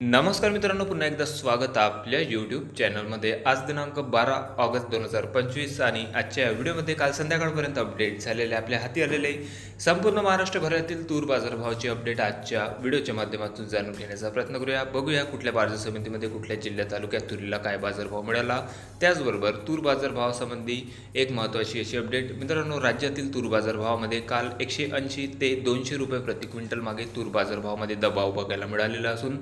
नमस्कार मित्रांनो पुन्हा एकदा स्वागत आपल्या यूट्यूब चॅनलमध्ये आज दिनांक बारा ऑगस्ट दोन हजार पंचवीस आणि आजच्या या व्हिडिओमध्ये काल संध्याकाळपर्यंत अपडेट झालेले आपल्या हाती आलेले संपूर्ण महाराष्ट्रभरातील तूर बाजारभावाची अपडेट आजच्या व्हिडिओच्या माध्यमातून जाणून घेण्याचा प्रयत्न करूया. बघूया कुठल्या बाजार समितीमध्ये कुठल्या जिल्ह्यात तालुक्यात तुरीला काय बाजारभाव मिळाला. त्याचबरोबर तूर बाजारभावासंबंधी एक महत्त्वाची अशी अपडेट मित्रांनो राज्यातील तूर बाजारभावामध्ये काल एकशे ऐंशी ते दोनशे रुपये प्रति क्विंटल मागे तूर बाजारभावामध्ये दबाव बघायला मिळालेला असून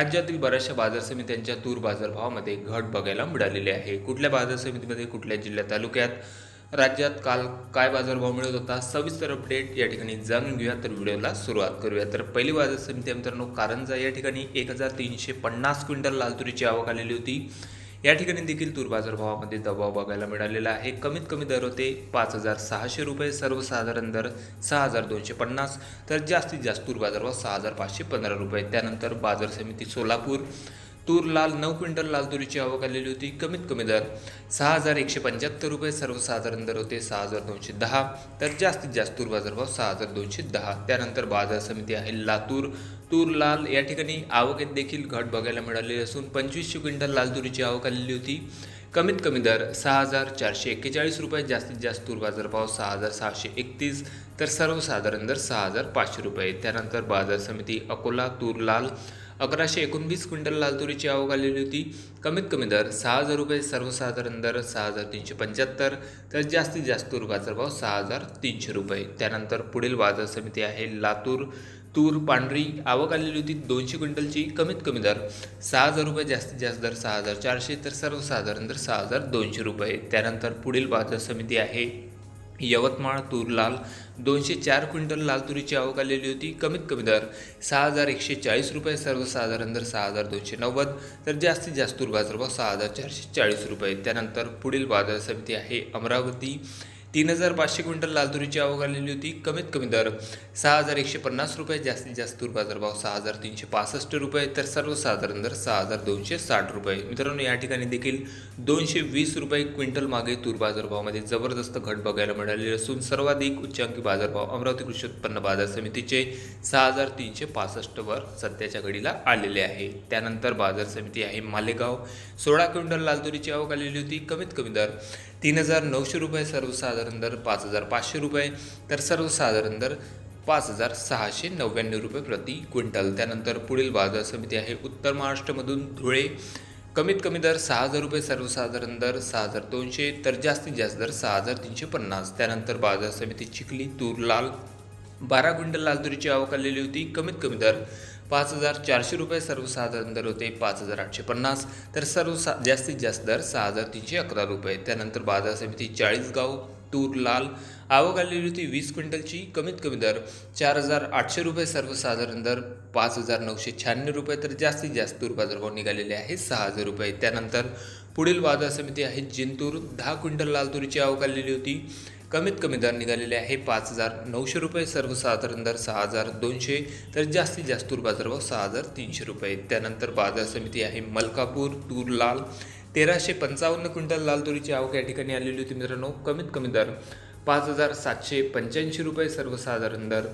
राज्यातील बऱ्याचशा बाजार समित्यांच्या तूर बाजारभावामध्ये घट बघायला मिळालेली आहे. कुठल्या बाजार समितीमध्ये कुठल्या जिल्ह्या तालुक्यात राज्यात काल काय बाजारभाव मिळत होता? सविस्तर अपडेट या ठिकाणी जाणून घेऊया. तर व्हिडिओला सुरुवात करूया. तर पहिली बाजार समिती मित्रांनो कारंजा या ठिकाणी एक हजार तीनशे पन्नास क्विंटल लाल तुरीची आवक आलेली होती. या ठिकाणी देखील तूर बाजारभावामध्ये दबाव बघायला मिळालेला आहे. कमीत कमी दर होते पाच हजार सहाशे रुपये सर्वसाधारण दर सहा हजार दोनशे पन्नास. तर जास्तीत जास्त तूर बाजारभाव सहा हजार पाचशे पंधरा रुपये. त्यानंतर बाजार समिती सोलापूर तूर लाल नऊ क्विंटल लाल तुरीची आवक आलेली होती. कमीत कमी दर सहा हजार एकशे पंच्याहत्तर रुपये सर्वसाधारण दर होते सहा हजार दोनशे दहा. तर जास्तीत जास्त तूर बाजारभाव सहा हजार दोनशे दहा. त्यानंतर बाजार समिती आहे लातूर. तूर लाल या ठिकाणी आवकेत देखील घट बघायला मिळालेली असून पंचवीसशे क्विंटल लाल तुरीची आवक आलेली होती. कमीत कमी दर सहा हजार चारशे एक्केचाळीस रुपये जास्तीत जास्त तूर बाजारभाव सहा हजार सहाशे एकतीस. तर सर्वसाधारण दर सहा हजार पाचशे रुपये. त्यानंतर बाजार समिती अकोला तूर लाल अकराशे एकोणवीस क्विंटल लाल तुरीची आवक आलेली होती. कमीत कमी दर सहा हजार रुपये सर्वसाधारण दर सहा हजार तीनशे पंच्याहत्तर तर जास्तीत जास्त तूर बाजारभाव सहा हजार तीनशे रुपये. त्यानंतर पुढील बाजार समिती आहे लातूर. तूर पांढरी आवक आलेली होती दोनशे क्विंटलची. कमीत कमी दर सहा हजार रुपये जास्तीत जास्त दर सहा हजार चारशे तर सर्वसाधारण दर सहा हजार दोनशे रुपये. त्यानंतर पुढील बाजार समिती आहे यवतमाळ तूर लाल दोनशे चार क्विंटल लाल तुरीची आवक आलेली होती. कमीत कमी दर सहा हजार एकशे चाळीस रुपये सर्वसाधारण दर सहा हजार दोनशे नव्वद तर जास्तीत जास्त तूर बाजारभाव सहा हजार चारशे चाळीस रुपये. त्यानंतर पुढील बाजार समिती आहे अमरावती. तीन हजार पाचशे क्विंटल लाल तुरीची आवक आलेली होती कमीत कमी दर सहा हजार एकशे पन्नास रुपये जास्तीत जास्त तूर बाजारभाव सहा हजार तीनशे पासष्ट रुपये तर सर्वसाधारण दर सहा हजार दोनशे साठ रुपये. मित्रांनो या ठिकाणी देखील दोनशे वीस रुपये क्विंटल मागे तूर बाजारभावामध्ये जबरदस्त घट बघायला मिळाली असून सर्वाधिक उच्चांकी बाजारभाव अमरावती कृषी उत्पन्न बाजार समितीचे सहा हजार तीनशे पासष्टवर सध्याच्या घडीला आलेले आहे. त्यानंतर बाजार समिती आहे मालेगाव. सोळा क्विंटल लाल तुरीची आवक आलेली होती कमीत कमी दर तीन हजार नऊशे रुपये सर्वसाधारण दर पाच हजार पाचशे रुपये तर सर्वसाधारण दर पाच हजार सहाशे नव्याण्णव रुपये प्रति क्विंटल. त्यानंतर पुढील बाजार समिती आहे उत्तर महाराष्ट्रामधून धुळे. कमीत कमी दर सहा हजार रुपये सर्वसाधारण दर सहा हजार दोनशे तर जास्तीत जास्त दर सहा हजार तीनशे पन्नास. त्यानंतर बाजार समिती चिखली तूर लाल बारा क्विंटल लाल तुरीची आवक आलेली होती. कमीत कमी दर पाच हजार चारशे रुपये सर्वसाधारण दर होते पाच हजार आठशे पन्नास. तर सर्व सा जास्तीत जास्त दर सहा हजार तीनशे अकरा रुपये. त्यानंतर बाजार समिती चाळीसगाव तूर लाल आवक आलेली होती वीस क्विंटलची कमीत कमी दर चार हजार आठशे रुपये सर्वसाधारण दर पाच हजार नऊशे शहाण्णव रुपये. तर जास्तीत जास्त तूर बाजारभाव निघालेले आहे सहा हजार रुपये. त्यानंतर पुढील बाजार समिती आहे जिंतूर. दहा क्विंटल लाल तुरीची आवक आलेली होती कमीत कमी दर निघालेले आहे पाच हजार नऊशे रुपये सर्वसाधारण दर सहा हजार दोनशे तर जास्तीत जास्त तूर बाजारभाव सहा हजार तीनशे रुपये. त्यानंतर बाजार समिती आहे मलकापूर तूर लाल तेराशे पंचावन्न क्विंटल लाल तुरीची आवक या ठिकाणी आलेली होती मित्रांनो. कमीत कमी दर पाच हजार सातशे पंच्याऐंशी रुपये सर्वसाधारण दर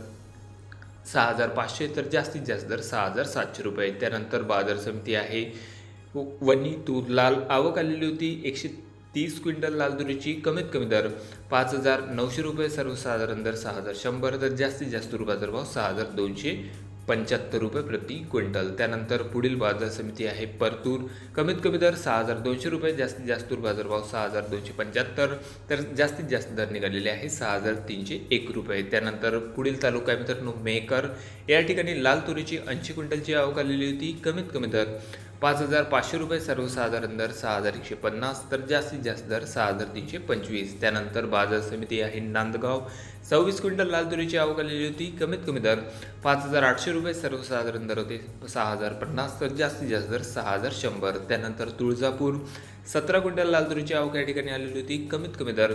सहा हजार पाचशे तर जास्तीत जास्त दर सहा हजार सातशे रुपये. त्यानंतर बाजार समिती आहे वनी तूर लाल आवक आलेली होती एकशे तीस क्विंटल लाल तुरीची कमीत कमी दर पाच हजार नऊशे रुपये सर्वसाधारण दर सहा हजार शंभर तर जास्तीत जास्त तूर बाजारभाव सहा हजार दोनशे पंच्याहत्तर रुपये प्रति क्विंटल. त्यानंतर पुढील बाजार समिती आहे परतूर. कमीत कमी दर सहा हजार दोनशे रुपये जास्तीत जास्त तूर बाजारभाव सहा हजार दोनशे पंच्याहत्तर तर जास्तीत जास्त दर निघालेले आहे सहा हजार तीनशे एक रुपये. त्यानंतर पुढील तालुका आहे मित्रांनो मेकर या ठिकाणी लाल तुरीची ऐंशी क्विंटलची आवक आलेली होती. कमीत कमी दर पाच हजार पाचशे रुपये सर्वसाधारण दर सहा हजार एकशे पन्नास तर जास्तीत जास्त दर सहा हजार तीनशे पंचवीस. त्यानंतर बाजार समिती आहे नांदगाव. सव्वीस क्विंटल लाल तुरीची आवक आलेली होती कमीत कमी दर पाच हजार आठशे रुपये सर्वसाधारण दर होते सहा हजार पन्नास तर जास्तीत जास्त दर सहा हजार शंभर. त्यानंतर तुळजापूर सतरा क्विंटल लाल तुरीची आवक या ठिकाणी आलेली होती कमीत कमी दर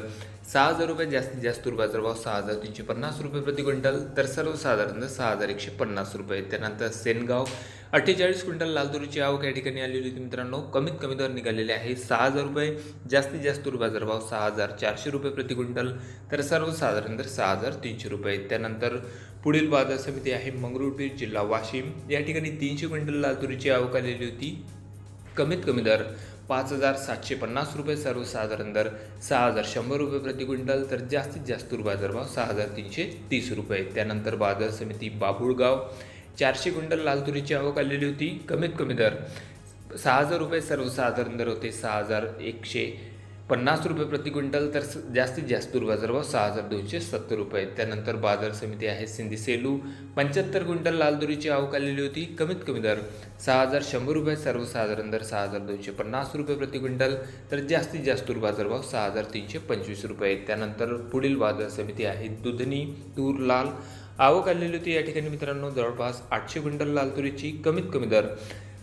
सहा हजार रुपये जास्तीत जास्त तूर बाजारभाव सहा हजार तीनशे पन्नास रुपये प्रति क्विंटल तर सर्वसाधारण दर सहा हजार एकशे पन्नास रुपये. त्यानंतर सेनगाव अठ्ठेचाळीस क्विंटल लालदुरीची आवक या ठिकाणी आलेली होती मित्रांनो. कमीत कमी दर निघालेले आहे सहा हजार रुपये. जास्तीत जास्त बाजार बाजारभाव सहा हजार चारशे रुपये प्रति क्विंटल. तर सर्वसाधारण दर सहा हजार तीनशे रुपये. त्यानंतर पुढील बाजार समिती आहे मंगरुळपीर जिल्हा वाशिम. या ठिकाणी तीनशे क्विंटल लालदुरीची आवक आलेली होती. कमीत कमी दर पाच हजार सातशे पन्नास रुपये. सर्वसाधारण दर सहा हजार शंभर रुपये प्रति क्विंटल. तर जास्तीत जास्त तूर बाजारभाव सहा हजार तीनशे तीस रुपये. त्यानंतर बाजार समिती बाभुळगाव. चारशे क्विंटल लाल तुरीची आवक आलेली होती कमीत कमी दर. सहा हजार रुपये सर्वसाधारण दर होते सहा हजार एकशे पन्नास रुपये प्रति क्विंटल तर स- जास्तीत जास्त तूर बाजारभाव सहा हजार दोनशे सत्तर रुपये. त्यानंतर बाजार समिती आहे सिंधी सेलू. पंच्याहत्तर क्विंटल लाल तुरीची आवक आलेली होती कमीत कमी दर. सहा हजार शंभर रुपये सर्वसाधारण दर सहा हजार दोनशे पन्नास रुपये प्रति क्विंटल तर जास्तीत जास्त तूर बाजारभाव सहा हजार तीनशे पंचवीस रुपये. त्यानंतर पुढील बाजार समिती आहे दुधनी तूर लाल. आवक आलेली होती या ठिकाणी मित्रांनो. जवळपास आठशे क्विंटल लाल तुरीची कमीत कमी दर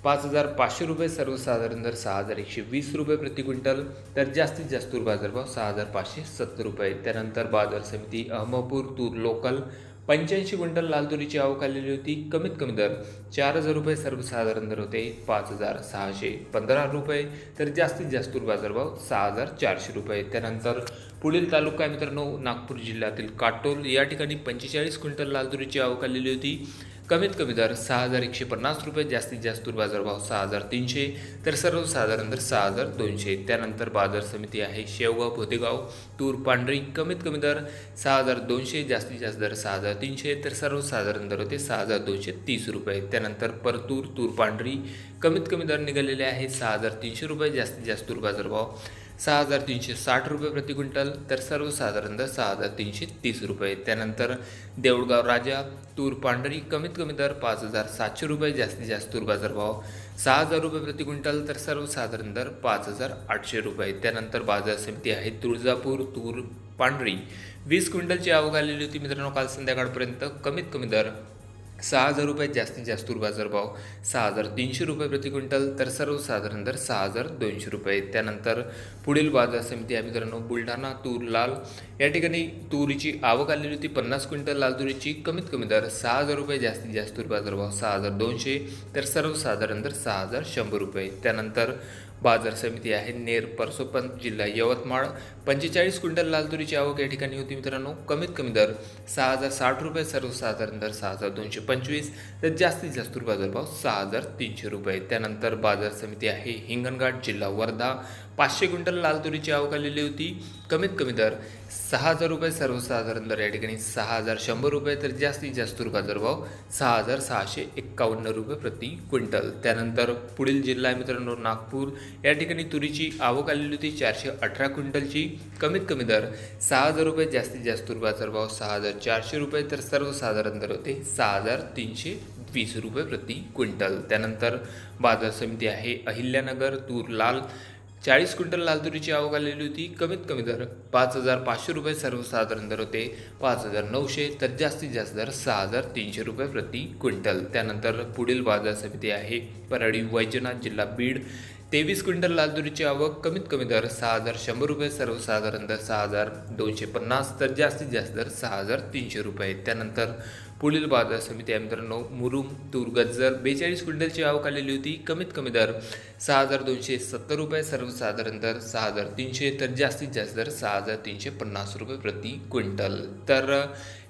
पाच हजार पाचशे रुपये सर्वसाधारण दर सहा हजार एकशे वीस रुपये प्रति क्विंटल तर जास्तीत जास्त तूर बाजारभाव सहा हजार पाचशे सत्तर रुपये. त्यानंतर बाजार समिती अहमदपूर तूर लोकल पंच्याऐंशी क्विंटल लाल तुरीची आवक आलेली होती. कमीत कमी दर चार हजार रुपये सर्वसाधारण दर होते पाच हजार सहाशे पंधरा रुपये. तर जास्तीत जास्त तूर बाजारभाव सहा हजार चारशे रुपये. त्यानंतर पुढील तालुका आहे मित्रांनो नागपूर जिल्ह्यातील काटोल. या ठिकाणी पंचेचाळीस क्विंटल लाल तुरीची आवक आलेली होती. कमीत कमी दर सहा हजार एकशे पन्नास रुपये जास्तीत जास्त तूर बाजारभाव सहा हजार तीनशे तर सर्वसाधारण दर सहा हजार दोनशे. त्यानंतर बाजार समिती आहे शेवगाव भोतेगाव तूर पांढरी. कमीत कमी दर सहा हजार दोनशे जास्तीत जास्त दर सहा हजार तीनशे तर सर्वसाधारण दर होते सहा हजार दोनशे तीस रुपये. त्यानंतर परतूर तूर पांढरी. कमीत कमी दर निघालेले आहे सहा हजार तीनशे रुपये जास्तीत जास्त तूर बाजारभाव सहा हजार तीनशे साठ रुपये प्रति क्विंटल तर सर्वसाधारणतः दर सहा हजार तीनशे तीस रुपये. त्यानंतर देऊळगाव राजा तूर पांढरी कमीत कमी दर पाच हजार सातशे रुपये जास्तीत जास्त तूर बाजारभाव सहा हजार रुपये प्रति क्विंटल तर सर्वसाधारण दर पाच हजार आठशे रुपये. त्यानंतर बाजार समिती आहे तुळजापूर तूर पांढरी. वीस क्विंटलची आवक आलेली होती मित्रांनो काल संध्याकाळपर्यंत. कमीत कमी दर सहा हजार रुपये जास्तीत जास्त तूर बाजारभाव सहा हजार तीनशे रुपये प्रति क्विंटल तर सर्वसाधारण दर सहा हजार दोनशे रुपये. त्यानंतर पुढील बाजार समिती आहे मित्रांनो बुलढाणा तूर लाल. या ठिकाणी तुरीची आवक आलेली होती पन्नास क्विंटल लाल तुरीची. कमीत कमी दर सहा हजार रुपये जास्तीत जास्त तूर बाजारभाव सहा हजार दोनशे तर सर्वसाधारण दर सहा हजार शंभर रुपये. त्यानंतर बाजार समिती आहे नेर परसोपंत जिल्हा यवतमाळ. पंचेचाळीस क्विंटल लाल तुरीची आवक या ठिकाणी होती मित्रांनो. कमीत कमी दर सहा हजार साठ रुपये सर्वसाधारण दर सहा हजार दोनशे पंचवीस. तर जास्तीत जास्त बाजारभाव सहा हजार तीनशे रुपये. त्यानंतर बाजार समिती आहे हिंगणघाट जिल्हा वर्धा. पाचशे क्विंटल लाल तुरीची आवक आलेली होती. कमीत कमी दर सहा हजार रुपये सर्वसाधारण दर या ठिकाणी सहा हजार शंभर रुपये तर जास्तीत जास्त तूर बाजारभाव सहा हजार सहाशे एक्कावन्न रुपये प्रति क्विंटल. त्यानंतर पुढील जिल्हा आहे मित्रांनो नागपूर. या ठिकाणी तुरीची आवक आलेली होती चारशे अठरा क्विंटलची. कमीत कमी दर सहा हजार रुपये जास्तीत जास्त तूर बाजारभाव सहा हजार चारशे रुपये तर सर्वसाधारण दर होते सहा हजार तीनशे वीस रुपये प्रति क्विंटल. त्यानंतर बाजार समिती आहे अहिल्यानगर तूर लाल चाळीस क्विंटल लाल तुरीची आवक आलेली होती. कमीत कमी दर पाच हजार पाचशे रुपये सर्वसाधारण दर होते. पाच हजार नऊशे तर जास्तीत जास्त दर सहा हजार तीनशे रुपये प्रति क्विंटल. त्यानंतर पुढील बाजार समिती आहे. परळी वैजनाथ जिल्हा बीड. तेवीस क्विंटल लाल तुरीची आवक कमीत कमी दर सहा हजार शंभर रुपये सर्वसाधारण दर सहा हजार दोनशे पन्नास तर जास्तीत जास्त दर सहा हजार तीनशे रुपये. त्यानंतर पुढील बाजार समिती आहे मित्रांनो मुरुम तूर गज्जर बेचाळीस क्विंटलची आवक आलेली होती. कमीत कमी दर सहा हजार दोनशे सत्तर रुपये सर्वसाधारण दर सहा हजार तीनशे तर जास्तीत जास्त दर सहा हजार तीनशे पन्नास रुपये प्रति क्विंटल. तर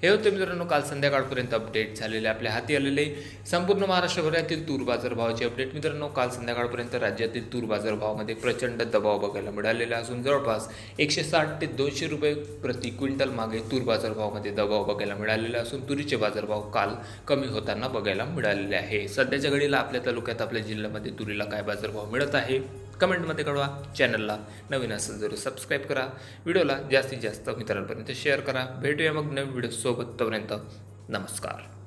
हे होते मित्रांनो काल संध्याकाळपर्यंत अपडेट झालेले आपल्या हाती आलेले संपूर्ण महाराष्ट्रभरातील तूर बाजारभावाचे अपडेट मित्रांनो काल संध्याकाळपर्यंत राज्यातील तूर बाजारभावामध्ये प्रचंड दबाव बघायला मिळालेला असून जवळपास एकशे साठ ते दोनशे रुपये प्रति क्विंटल मागे तूर बाजारभावामध्ये दबाव बघायला मिळालेला असून तुरीचे बाजारभाव काल कमी होताना बघायला मिळालेले आहे. सध्याच्या घडीला आपल्या तालुक्यात आपल्या जिल्ह्यामध्ये तुरीला काय बाजारभाव मिळत आहे? कमेंटमध्ये कळवा चॅनलला नवीन असेल जरूर सबस्क्राईब करा. व्हिडिओला जास्तीत जास्त मित्रांपर्यंत शेअर करा. भेटूया मग नवीन व्हिडिओसोबत तोपर्यंत नमस्कार.